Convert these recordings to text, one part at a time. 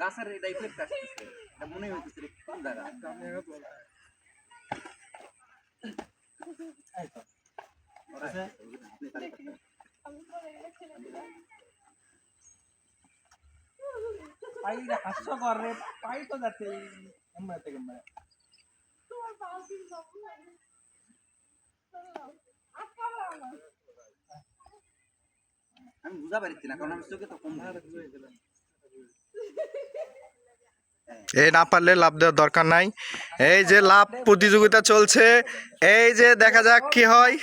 গাছের মনে হইতেছে রে, কোন জায়গা আপনি আগে তো এই তো ওরা আপনি তাহলে করতে- পাই হাস্যকর রে পাই তো যাচ্ছে এমনি থেকে এমনি আমি বুঝা পারছি না কারণ আমি চোখে তো কম। এই না পারলে লাভ দেওয়ার দরকার নাই। এই যে লাভ প্রতিযোগিতা চলছে এই যে দেখা যাক কি হয়।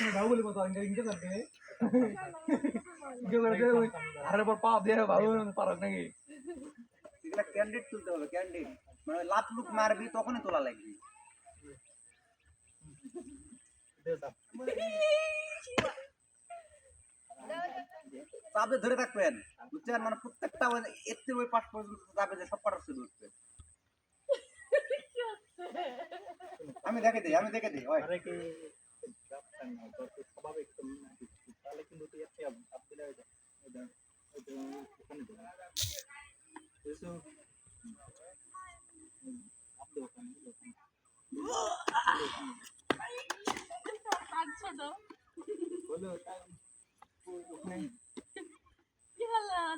ক্যান্ডিড তুলতে হবে ক্যান্ডিড মানে লুক মারবি তখনই তোলা লাগবে। চাপে ধরে থাকবেন বুঝছেন? মানে প্রত্যেকটা ওই এর ওই পাশ পর্যন্ত চাপে যে সব পাঠাচ্ছে ধরতে আমি দেখে দিই আমি দেখে দিই স্বাভাবিক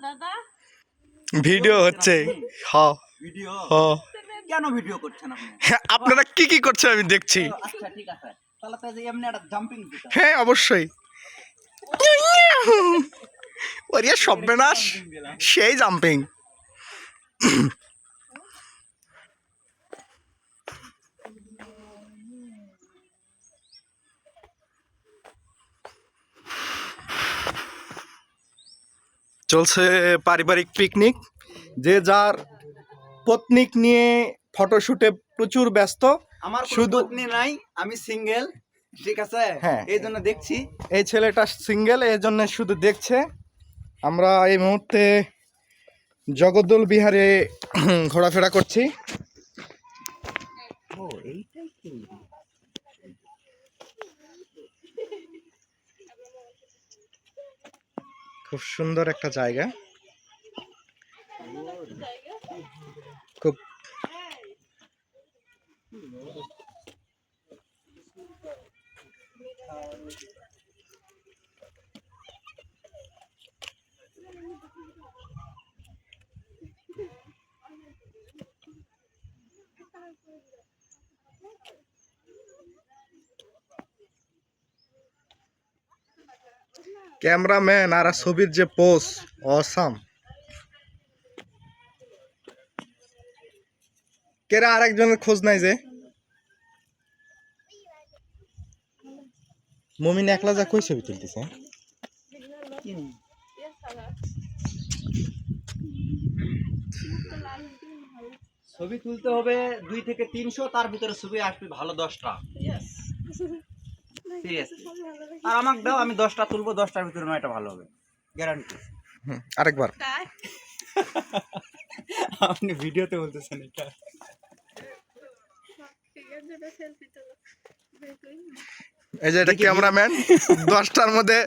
দাদা ভিডিও হচ্ছে। হ। ভিডিও? হ। কেন ভিডিও করছেন আপনি? আপনারা কি কি করছেন আমি দেখছি। আচ্ছা ঠিক আছে। তাহলে তো এমনি একটা জাম্পিং হ্যাঁ অবশ্যই। ওরিয়া সব্যনাশ সেই জাম্পিং চলছে পারিবারিক পিকনিক। যে যার পত্নিক নিয়ে ফটোশুটে প্রচুর ব্যস্ত। আমার শুধু- পত্নী নাই আমি সিঙ্গেল ঠিক আছে? হ্যাঁ। এই জন্য দেখছি। এই ছেলেটা সিঙ্গেল এই জন্য শুধু দেখছে। আমরা এই মুহূর্তে জগদ্দল বিহারে ঘোরাফেরা করছি। ও এইটাই খুব সুন্দর একটা জায়গা। খুব ক্যামেরাম্যান আর ছবির যে পোজ অসাম। কেরা আরেকজনের খোঁজ নাই যে? মমিন একলা যা কই ছবি তুলতেছে? ছবি তুলতে হবে দুই থেকে তিনশো তার ভিতরে ছবি আসবে ভালো দশটা। সিরিয়াসলি আর আমাকে দাও আমি দশটা তুলবো দশটার ভিতরে নয়টা ভালো হবে। গ্যারান্টি আরেকবার। আপনি ভিডিওতে বলতেছেন এটা। এই যে এটা ক্যামেরাম্যান দশটার মধ্যে।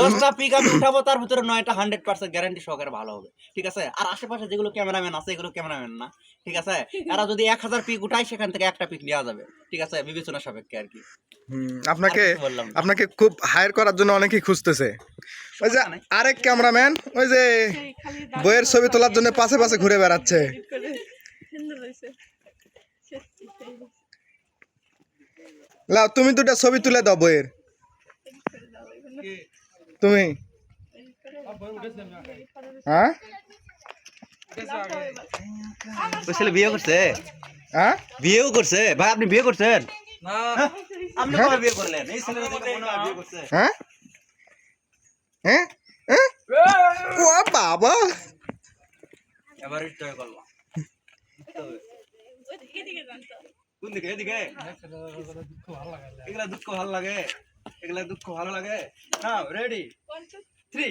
দশটা পিক আমি উঠাবো তার ভিতরে নয়টা হান্ড্রেড পার্সেন্ট গ্যারান্টি সহকারে ভালো হবে। ঠিক আছে? আর আশেপাশে যেগুলো ক্যামেরাম্যান আছে এগুলো ক্যামেরাম্যান না। ঠিক আছে? এরা যদি এক হাজার পিক উঠায় সেখান থেকে একটা পিক নেওয়া যাবে। ঠিক আছে? বিবেচনা সাপেক্ষে আর কি। হুম, আপনাকে বললাম আপনাকে খুব হায়ার করার জন্য অনেকেই খুঁজতেছে। ওই যে আরেক ক্যামেরাম্যান ওই যে বইয়ের ছবি তোলার জন্য পাশে পাশে ঘুরে বেড়াচ্ছে। লাও তুমি দুটা ছবি তুলে দাও বইয়ের। তুমি? হ্যাঁ? ওই ছেলে বিয়ে করছে? হ্যাঁ? বিয়েও করছে? ভাই আপনি বিয়ে করছেন? না। আপনি কবে বিয়ে করলেন? এই ছেলেটা দেখে হয় বিয়ে করছে? হ্যাঁ? হ্যাঁ? হ্যাঁ? বাবা! এবার কোন দিকে এদিকে। এগুলা দুঃখ ভালো লাগে। এগুলা দুঃখ ভালো লাগে। না রেডি থ্রি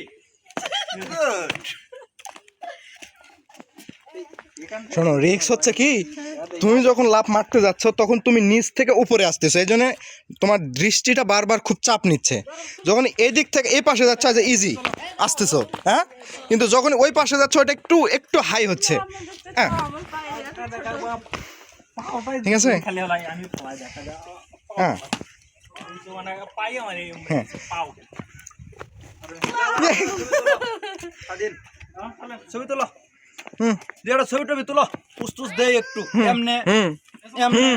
শোনো রিক্স হচ্ছে কি? তুমি যখন লাভ মারতে যাচ্ছ, তখন তুমি নিচ থেকে উপরে আসতেছো। এই জন্য তোমার দৃষ্টিটা বারবার খুব চাপ নিচ্ছে। যখন এই দিক থেকে এই পাশে যাচ্ছে যে ইজি আসতেছো হ্যাঁ? কিন্তু যখন ওই পাশে যাচ্ছ, ওটা একটু একটু হাই হচ্ছে। হ্যাঁ? ঠিক আছে খালি হলাই আমি পাওয়া দেখা যায় হ্যাঁ মানে পাই মানে হ্যাঁ। পাও স্বাধীন ছবি তুলো হুম দিয়ে একটা ছবি টবি তুলো পুস্তুস দেয় একটু এমনে হুম এমনে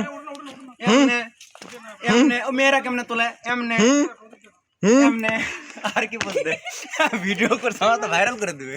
এমনে এমনে ও মেয়েরা কেমনে তোলে এমনে হুম হুম এমনে আর কি বলতে ভিডিও করছে আমার তো ভাইরাল করে দিবে